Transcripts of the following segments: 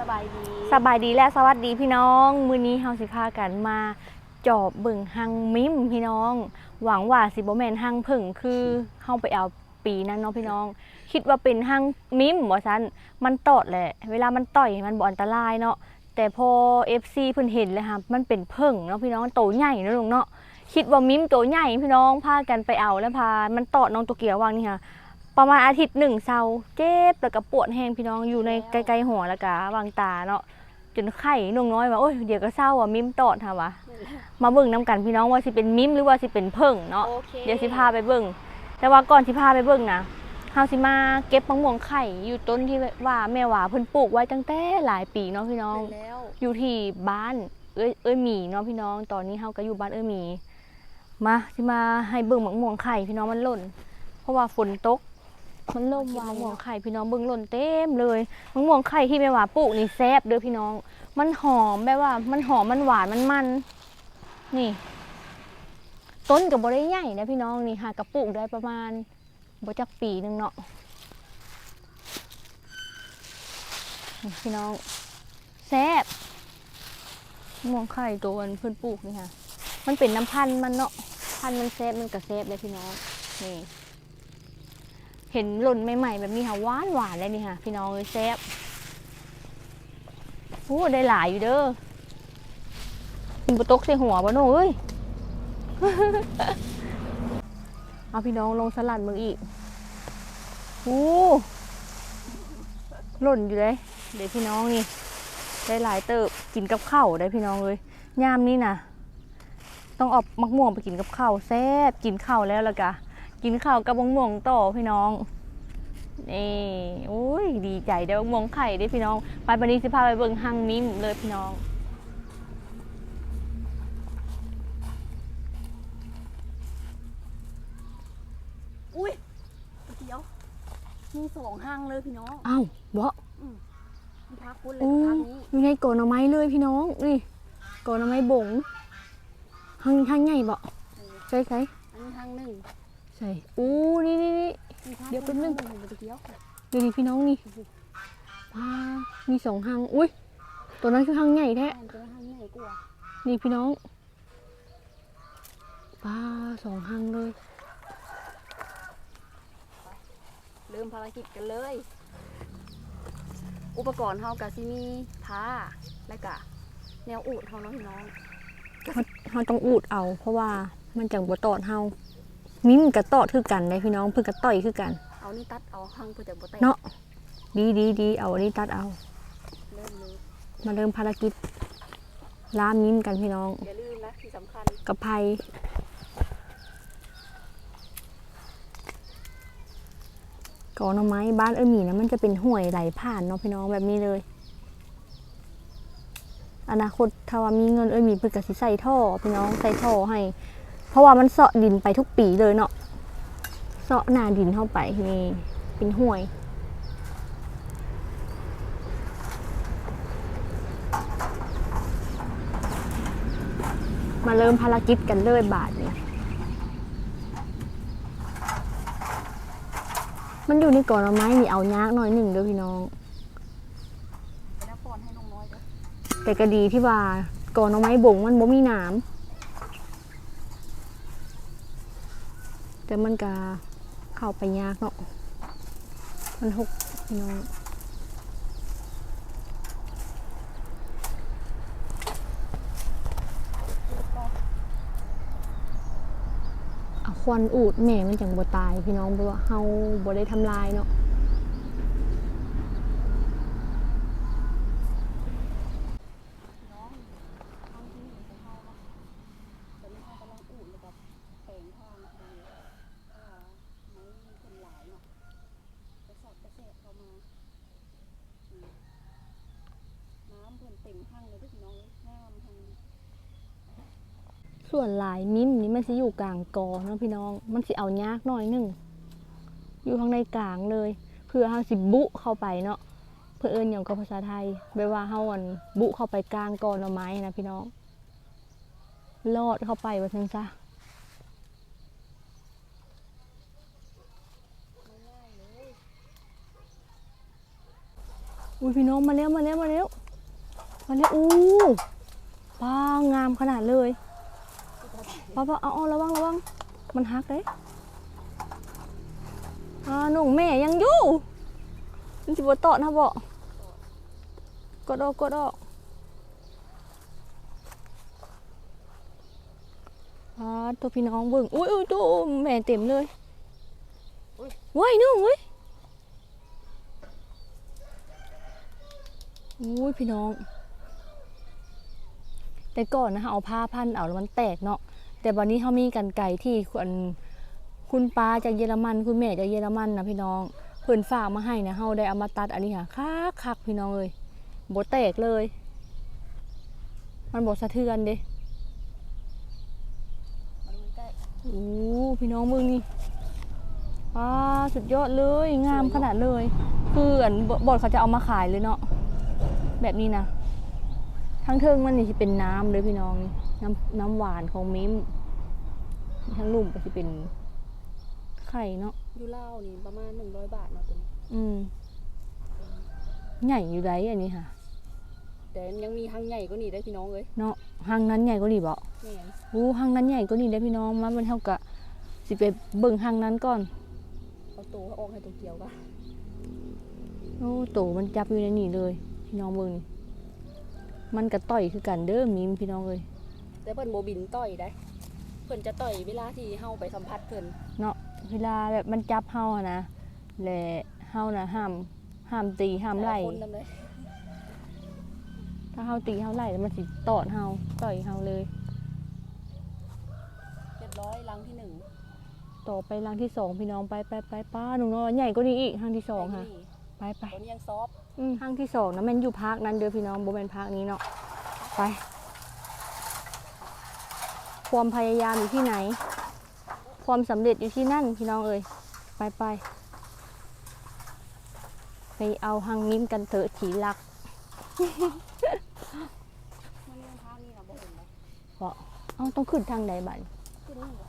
สบายดีสบายดีและสวัสดีพี่น้อง มื้อนี้เฮาสิพากันมา จอบเบิ่งหังมิมพี่น้อง หวังว่าสิบ่แม่นหังผึ่งคือเฮาไปเอาปีนั้นเนาะพี่น้อง คิดว่าเป็นหังมิมบ่ซันมันตอดแหละเวลามันต่อยมันบ่อันตรายเนาะแต่พอ FC เพิ่นเห็นแล้วครับมันเป็นผึ่งเนาะพี่น้องโตใหญ่เนาะลุงเนาะคิดว่ามิมโตใหญ่พี่น้องพากันไปเอาแล้วพา มันตอดน้องตัวเกียววางนี่ค่ะ ประมาณอาทิตย์หนึ่งเซาเจ็บแล้วก็ปวดแห้งพี่น้องอยู่ในไกลๆหัวแล้วก็วางตาเนาะจนไข้นงน้อยว่าโอ้ยเดี๋ยวก็เศร้าอะมิมตอดค่ะวะมาเบิ่งน้กันพี่น้องว่าสิเป็นมิมหรือว่าสิเป็นเพิ่งเนาะโอเคเดี๋ยวสิพาไปเบิ่งแต่ว่าก่อนสิพาไปเบิ่งนะเฮาสิมาเก็บมะม่วงไข่อยู่ต้นที่ว่าแม่หว่าเพิ่นปลูกไว้ตั้งแต่หลายปีเนาะพี่น้องไปแล้วอยู่ที่บ้านเอ้ยเอ้ยหมีเนาะพี่น้อง ตอนนี้เฮาก็อยู่บ้านเอ้ยหมี มาสิมาให้เบิ่งมะม่วงไข่พี่น้องมันหล่น เพราะว่าฝนตก มันล่มวางมะม่วงไข่พี่น้องเบิ่งหล่นเต็มเลยมะม่วงไข่ที่แม่ว่าปลูกนี่แซ่บเด้อพี่น้อง มันหอมแบบว่า มันหอมมันหวานมันมัน นี่ ต้นกับบ่ได้ใหญ่นะพี่น้องนี่หากระปลูกได้ประมาณบ่จักปีหนึงเนาะพี่น้องแซ่บม่วงไข่ตัวนเพิ่อนปลูกนี่ค่ะ มันเป็นน้ำพันธุ์มันเนาะพันธุ์มันแซ่บมันก็แซ่บเลยพี่น้องนี่ เห็นหล่นใหม่ๆแบบนี้ค่ะหวานหวานเลยนี่ค่ะ พี่น้องเลยแซ่บโอ้ได้หลายอยู่เด้อมันบตกใส่หัวบ่โน่เอ้ยเอาพี่น้องลงสลัดมึงอีกโอ้หล่นอยู่เลยเดี๋ยวพี่น้องนี่ได้หลายเติบกินกับข้าวได้พี่น้องเลยยามนี้นะต้องออกมักม่วงไปกินกับข้าวแซ่บกินข้าวแล้วล้วกะ กินข้าวกับมะม่วงต่อพี่น้องนี่โอ้ยดีใจได้มะม่วงไข่ได้พี่น้องไปวันนี้สิพาไปเบิ่งหังมิมเลยพี่น้องอุ้ยเดี๋ยวมีสองห้างเลยพี่น้องอ้าวบ่มีพักคุณเลยโอ้กับพักนี้อยู่ในโกอนหน่อไม้เลยพี่น้องนี่โกอนหน่อไม้บงหังหังใหญ่บ่ใช่ใช่อันนี้ห้างหนึ่ง ใช่อู้นี่นี่นี่มีพักเดี๋ยวแป๊บนึงคุณเลยเดี๋ยวดูดิพี่น้องนี่ว้ามีสองหังอุ้ยตัวนั้นคือหังใหญ่แท้ห้างตัวห้างใหญ่กว่านี่พี่น้องปลาสองหังเลย เริ่มภารกิจกันเลย อุปกรณ์เฮากะซิมีผ้าและกะแนวอูดเฮาเนาะพี่น้องเราเราต้องอูดเอา เพราะว่ามันจังบ่ตอดเฮา มิ้มนกระตอดคือกันได้พี่น้องเพิ่นกระต่อยคือกัน เอานี่ตัดเอาห้างเพื่อจะบ่แตกเนาะดีดีดีเอาอันนี้ตัดเอา เริ่มเลยมาเริ่มภารกิจล่ามิ้มกันพี่น้องอย่าลืมนะที่สำคัญกับไพก่อนเอาไม้บ้านเอ้ยหมีนะมันจะเป็นห่วยไหลผ่านเนาะพี่น้องแบบนี้เลย อนาคตถ้าว่ามีเงินเอ้ยหมีเพิ่นก็สิใส่ท่อพี่น้องใส่ท่อให้ เพราะว่ามันเสาะดินไปทุกปีเลยเนาะเสาะหน้าดินเข้าไปนี่เป็นห่วยมาเริ่มภารกิจกันเลยบาทเนี่ยมันอยู่ในก่อนอาไม้นี่เอายากหน่อยหนึ่งด้อพี่น้องแล้วป้อนให้น้องน้อยเด้อแต่ก็ดีที่ว่าก่อนเอาไม้บ่งมันบ่มีหนาม แต่มันก็เข้าไปยากเนาะมันหกพี่น้องควันอูดแม่มันจังบ่ตาย พี่น้องเพราะว่าเฮาบ่ได้ทำลายเนาะ น้องห้างที่อยู่ของเฮาเนาะตอนนี้เฮากำลังอูดเลยกับแปลงทางนะคะเออไม่มีคนหลายเนาะกระสอบกระเสะเข้ามาอืมน้ำเพิ่นเต็มห้างเลยเด้อพี่น้องเอ้ยน้ำห้าง ส่วนหลายมิมนี่มันสิอยู่กลางกอเนาะพี่น้อง มันสิเอายากหน่อยหนึงอยู่ข้างในกลางเลย เพื่อเฮาสิบุเข้าไปเนาะเพื่อเอิ้นอย่างกับภาษาไทยแบบว่าเฮาอันบุเข้าไปกลางกอหน่อไม้นะพี่น้องลอดเข้าไปว่าซั่นซะง่ายๆเลยอุ้ยพี่น้องมาแล้วมาแล้วมาแล้วมาแล้วอู้ป้างามขนาดเลย ป้าป้าเอาเอาระวังระวังมันหักเลยอ่าหนุ่งแม่ยังอยู่มันสิบเตาะนะบ่กดออกกดออกอ่าตัวพี่น้องเบิ่งอุ้ยอุ้ยตัวแม่เต็มเลยว้ายนุ่งเว้ยอุ้ยพี่น้อง แต่ก่อนนะคะเอาผ้าพันเอาแล้วมันแตกเนาะ แต่วันนี้เขามีกันไก่ที่คุณคุณป้าจากเยอรมัน คุณแม่จากเยอรมันนะพี่น้องเพิ่อนฝากมาให้นะเฮาได้เอามาตัดอันนี้ค่ะคักคักพี่น้องเลยบ่แตกเลย มันบ่สะเทือนเด้โอ้พี่น้องมึงนี่ป้าสุดยอดเลยงามขนาดเลย คืออันบอดเขาจะเอามาขายเลยเนาะแบบนี้นะ ทั้งเทิงมันนี่จะเป็นน้ำเลยพี่น้องนี่น้ำน้ำหวานของมิ้มทั้งลุ่มก็จะเป็นไข่เนาะยูเล่านี่ประมาณหนึ่งร้อยบาทเนาะตัวนี้อืมใหญ่อยู่ไรอันนี้ค่ะ แต่ยังมีทางใหญ่กว่านี้ได้อพี่น้องเลยเนาะห้างนั้นใหญ่กว่านี่บ่แม่นอู้ห้างนั้นใหญ่กว่านี่ได้อพี่น้องมามันเท่ากับสิไปเบิ่งห้างนั้นก่อนเอาตัวเขาออกให้ตัวเกี่ยวกันโอ้โตมันจับอยู่ในนี่เลย พี่น้องเบิ่งนี่ มันกระต่อยคือกันเด้อมิมพี่น้องเลยแต่เพิ่นโบบินต่อยได้ เพิ่นจะต่อยเวลาที่เฮาไปสัมผัสเพิ่นเนาะเวลาแบบมันจับเฮาอะนะและเฮานะห้ามห้ามตีห้ามไล่แต่ละคนนำเลยถ้าเฮาตีเฮาไล่แล้วมันสิตอดเฮาต่อยเฮาเลย เรียบร้อยรังที่หนึ่งต่อไปรังที่สองพี่น้องไปไปไปป้าหนูน้อยใหญ่กว่านี้อีกรังที่สองค่ะนี่ไปไป ตัวนี้ยังซอฟต์ อืมรังที่สองนะแม่นอยู่พักนั้นเด้อพี่น้องบ่แม่นพักนี้เนาะไป ความพยายามอยู่ที่ไหน ความสำเร็จอยู่ที่นั่นพี่น้องเอ้ยไปไปไปเอาหังมิ้มกันเถอะถีรักมันยังทางนี่นะบ่เห็นเลยเอาต้องขึ้นทางใดบัดขึ้นนี่บ่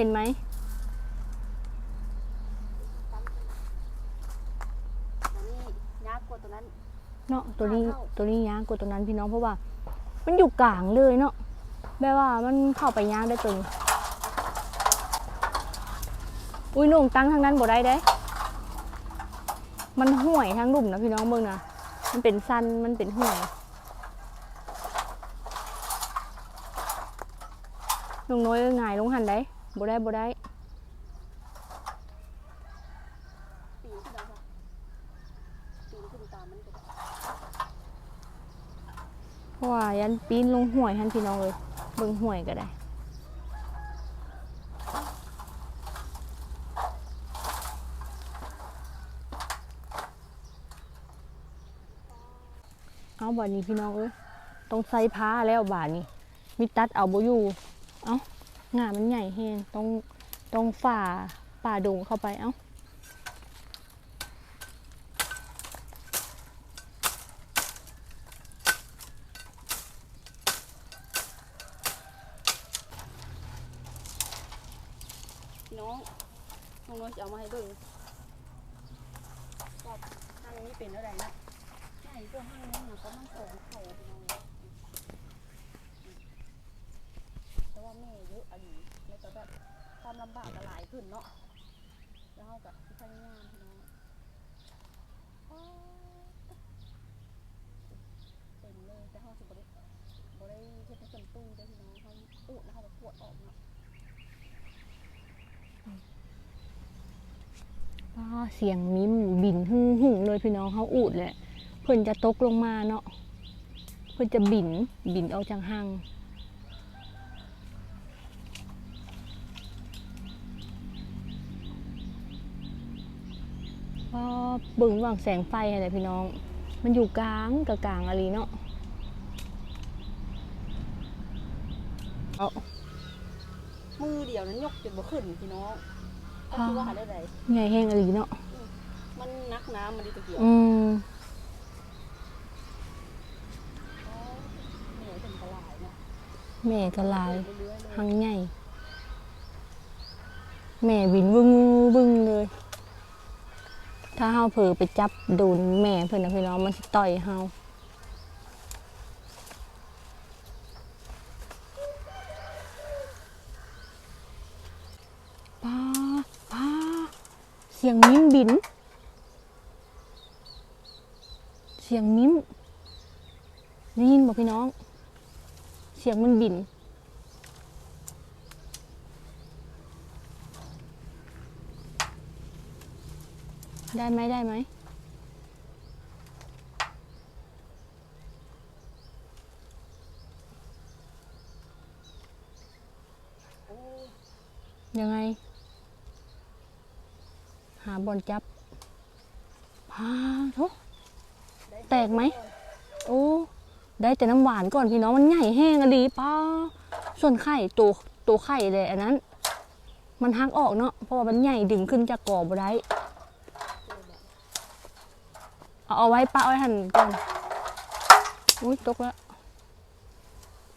ห็นไหมตัวนี้ยากกว่าตัวนั้น เนาะตัวนี้ทางเข้าตัวนี้ยางกว่าตัวนั้นพี่น้องเพราะว่า มันอยู่กลางเลยเนาะแบบว่ามันเข้าไปยางได้ตัวนี้อุ้ยหนุ่งตั้งทางนั้นบ่ได้เด้ มันห่วยทางหลุมนะพี่น้องเบิ่งนะมันเป็นสั้นมันเป็นห่วยลงน้อยเอ้ยง่ายลงหันได้ บ่ได้บ่ได้ปีนขึ้นแล้วค่ะปีนขึ้นตามมันก็ได้เพราะว่ายันปีนลงห่วยทันพี่น้องเลยเบิ่งห่วยก็ได้เอาบาดนี้พี่น้องเอ้ยต้องใส่ผ้าแล้วบาดนี้มิตัดเอาบ่อยู่ เอา งามันใหญ่แฮงต้องต้องฝ่าป่าดงเข้าไปเอ้า พี่น้องน้องน้อยจะเอามาให้เบิ่งว่าห้างนี้เป็นอะไรนะใช่ตัวห้างนี้นะเขามันสองเขาพี่น้องแต่ว่าแม่เยอะอันนี้แล้วก็แบบความลำบากก็หลายขึ้นเนาะแล้วเขากับพยายามพี่น้องอ้าวเต็มเลยแต่เขาสิบ่ได้บ่ได้เฮ็ดให้เต็มตู้ได้พี่น้องเขาอุดแล้วเขาก็ปวดออกเนาะเสียงมิมบินหึ่งหึ่งเลยพี่น้องเขาอูดแหละเพิ่นจะตกลงมาเนาะเพิ่นจะบินบินออกจากห้าง บิ่งว่างแสงไฟอะไรพี่น้อง มันอยู่กลางกับกลางอะไรเนาะเอาเดียวนั้นยกจนบ่ขึ้นพี่น้องก็คือว่าหาได้ไรใหญ่แห้งอะไรเนาะมันนักน้ำมันดีตะเกียบอืมอ๋อเหนื่อยเป็นกระหลายเนาะแม่ก็หลายเรื่อยๆเลยหังใหญ่แม่บินวึ้งวึ้งเลย ถ้าเฮาเผลอไปจับโดนแม่เพิ่นนะพี่น้องมันสิต่อยเฮาป้าป้าเสียงมิ้มบิน เสียงมิ้มได้ยินบอกพี่น้อง เสียงมันบิน ได้ไหมได้ไหมยังไง หาบอลจับพาทุแตกไหมโอ้ได้แต่น้ำหวานก่อนพี่น้องมันใหญ่แห้งอะดีป้าส่วนไข่ตัวตัวไข่เลยอันนั้น มันหักออกเนาะเพราะว่ามันใหญ่ดึงขึ้นจากกอบได้ เอาเอาไว้ป้าเอาไว้หันก่อนอุ้ยตกแล้ว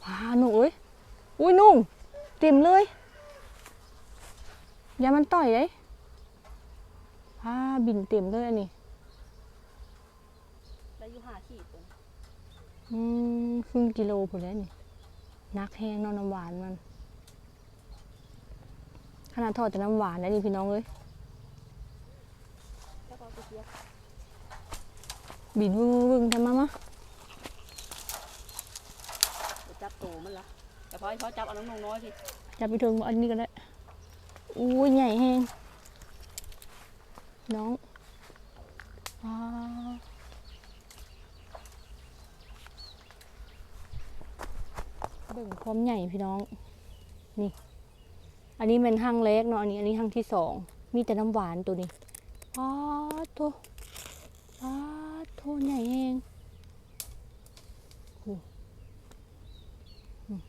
พาหนูเอ้ยอุ้ยนุ่งเต็มเลยอย่ามันต่อยเลยพาบินเต็มเลยอันนี้ได้อยู่ห้าขีดเลยอืมครึ่งกิโลพอแล้วนี่นักแห้งเนอนน้ำหวานมันขนาดทอดแต่น้ำหวานแล้วนี่พี่น้องเอ้ย แล้วก็ตะเกียบ บินวึ้งวึ้งทำมามะเดี๋ยวจับโตมันละแต่พอให้เขาจับเอาน้องน้อยสิจับไปถึงอันนี้ก็ได้อู้ยใหญ่แห้งน้องว้าวเบิ่งความใหญ่พี่น้อง นี่ อันนี้เป็นห้างเล็กเนาะอันนี้อันนี้ห้างที่สองมีแต่น้ำหวานตัวนี้ป๊าดโตป๊า ดโตใหญ่แห้งโอ้อืม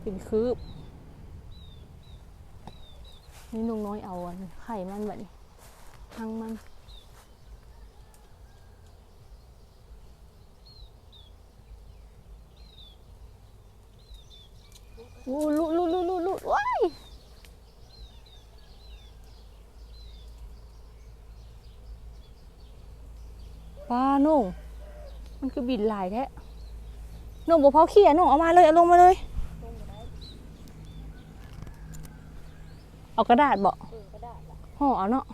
เป็นคืบ นี่ลุงน้อยเอาอันไข่มันแบบนี้ห้างมันอู้ลุลุลุลุลุว้าย ปลาโน่งมันคือบินหลายแท้โน่งบอกเผาเขี้ยโน่งเอามาเลยเอาลงมาเลยต้มก็ได้เอากระดาษบอกเออก็ได้ละห่อเอาเนาะ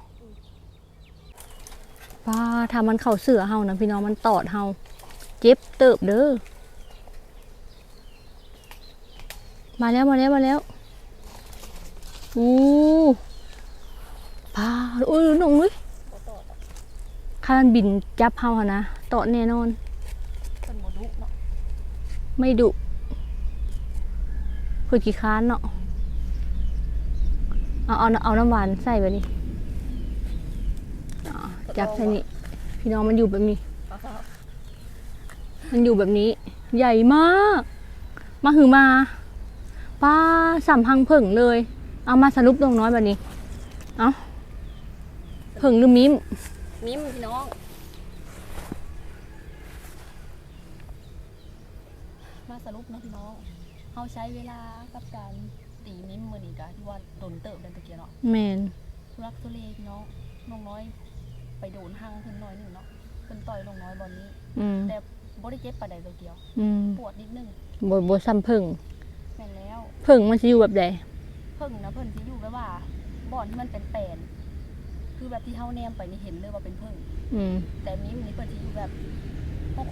ปลาทำมันเข่าเสือเฮานะพี่น้องมันตอดเฮาเจ็บเติบเด้อมาแล้วมาแล้วมาแล้วอู้ปลาอุ้ยหนุ่งเลยก็ต่อต่อ ข้ามันบินจับเฮาหะนะตอดแน่นอนเป็นโมดุเนาะไม่ดุเพื่อกี่ค้านเนาะเอาเอาเอาน้ำหวานใส่ไปนี่อ่าจับใส่นี่พี่น้องมันอยู่แบบนี้เอาเขามันอยู่แบบนี้ ใหญ่มาก มาหือมาป้าสัมพังผึ่งเลย เอามาสรุปลงน้อยแบบนี้ เอาผึ่งหรือมิ้ม มิ้มพี่น้อง มาสรุปเนาะพี่น้องเขาใช้เวลากับการตีมิ้มมือนี้กะที่ว่าโดนเติบเดินตะเกียบเนาะแมนทุรักทุเลพี่น้องน้องน้อย ไปโดนหังเพิ่นน้อยหนึ่งเนาะเพิ่นต่อยน้องน้อยบอลนี้ อืมแต่บ่ได้เจ็บปานใดตัวเดียว อืมปวดนิดนึงบบบซ้ำผึ่งแม่นแล้วผึ่งมันจะอยู่แบบใด เพิ่งนะเพิ่นสิอยู่แบบว่าบ่อนที่มันเป็นแปลน คือแบบที่เฮาแนมไปนี่เห็นเลยว่าเป็นเพิ่งอืมแต่มิ้มนี่เพิ่นสิอยู่แบบ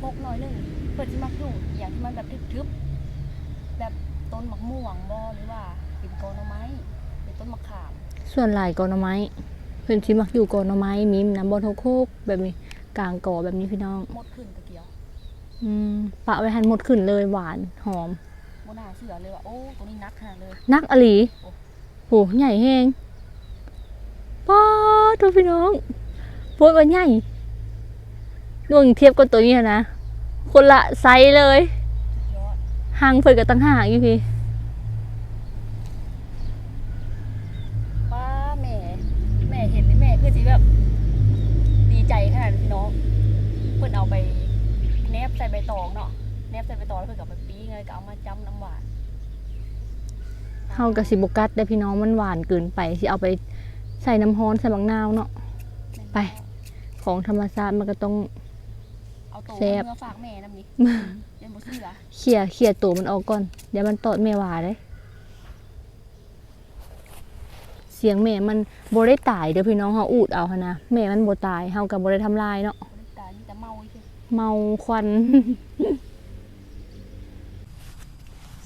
พกๆหน่อยหนึงเพิ่นสิมักอยู่อย่างที่มันแบบทึบๆแบบต้นมะม่วงบ่หรือว่าเป็นกอหน่อไม้เป็นต้นมะขามส่วนหลายกอหน่อไม้เพื่อนที่มักอยู่กอหน่อไม้มิมน้ำบอลโคกแบบนี้กลางกอแบบนี้พี่น้อง หมดขึ้นตะเกียวอืมปะไว้หันหมดขึ้นเลยหวานหอมบ่น่าเชื่อเลยว่าโอ้ตัวนี้นักขนาดเลย นักอหลีโหใหญ่แห้ง ป้าทุกพี่น้องโพดว่าใหญ่ดวงเทียบกับตัวนี้นะ คนละไซส์เลยสุดยอดหังเพิ่นก็ตั้งหากอยู่พี่ป้าแม่ แม่เห็นนี่แม่คือสิแบบ ดีใจขนาดพี่น้อง เพิ่นเอาไปแนบใส่ใบตองเนาะแนบใส่ใบตองแล้วเพิ่นก็เอาไปปิ้งเลยก็เอามาจ้ำน้ำหวานเฮาก็สิบ่กัดได้พี่น้องมันหวานเกินไปสิเอาไป ใส่น้ำร้อนใส่บักนาวเนาะไป ของธรรมชาติมันก็ต้อง เอาตัวแซ่บเนื้อฝากแม่น้ำนี้ยังบ่เชื่อเขี่ยเขี่ยตัวมันออกก่อน เดี๋ยวมันตอดแม่หวาเลย เสียงแม่มันบ่ได้ตายเด้อพี่น้องเฮาอูดเอาหันนะแม่มันบ่ตายเฮาก็บ่ได้ทำลายเนาะคนตายนี่แต่เมาอีกเมาควัน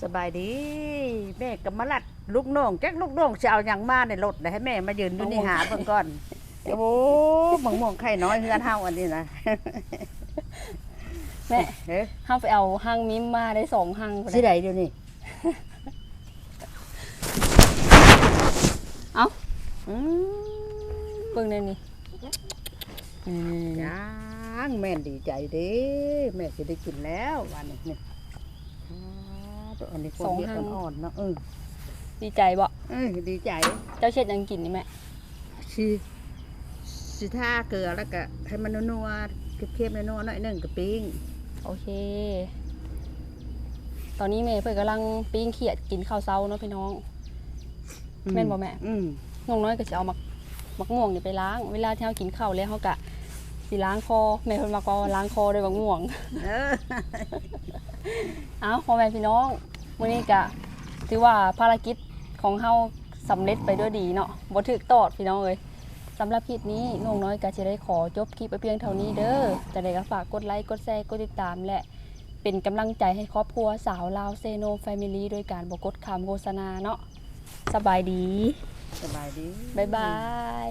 สบายดีแม่ก็มาลัด ลูกน้องแจ็คลูกน้องจะเอาอย่างมาในรถเลยให้แม่มายืนอยู่นี่หาเบิ่งก่อนโอ้โหมะม่วงไข่น้อยเฮือนเฮาอันนี้นะแม่เฮ้ยห้ามไปเอาหังมิมมาได้สองหังพุ่นสิน่ะใดเดี๋ยวนี้อืมเบิ่งในนี่ย่างแม่นดีใจเด้แม่สิได้กินแล้ววันนี้นี่อ่าตัวอันนี้คนเดียวอ่อนๆเนาะเออ ดีใจบ่เออดีใจเจ้าเช็ดยังกินนี่แม่สิสิท่าเกลือแล้วก็ให้มันนัวๆเค็มๆนัวๆหน่อยหนึงก็ปิ้งโอเค ตอนนี้แม่เพิ่นกำลังปิ้งเขียดกินข้าวเช้าเนาะพี่น้องแม่นบ่แม่อืมน้องน้อยก็จะเอามักมักม่วงนี่ไปล้าง เวลาที่เรากินข้าวแล้วเขากะสิล้างคอแม่เพิ่นมาก็ล้างคอด้วยมักม่วง เออเอาพ่อแม่พี่น้องมื้อนี้กะ ถือว่าภารกิจของเฮาสำเร็จไปด้วยดีเนาะบ่ถึกตอดพี่น้องเอ้ยสำหรับคลิปนี้น้องน้อยก็จะได้ขอจบคลิปไปเพียงเท่านี้เด้อจะได้ก็ฝากกดไลค์กดแชร์กดติดตามและเป็นกำลังใจให้ครอบครัวสาวลาวเซโนแฟมิลี่โดยการบ่กดคำโฆษณาเนาะสบายดี สบายดี บ๊ายบาย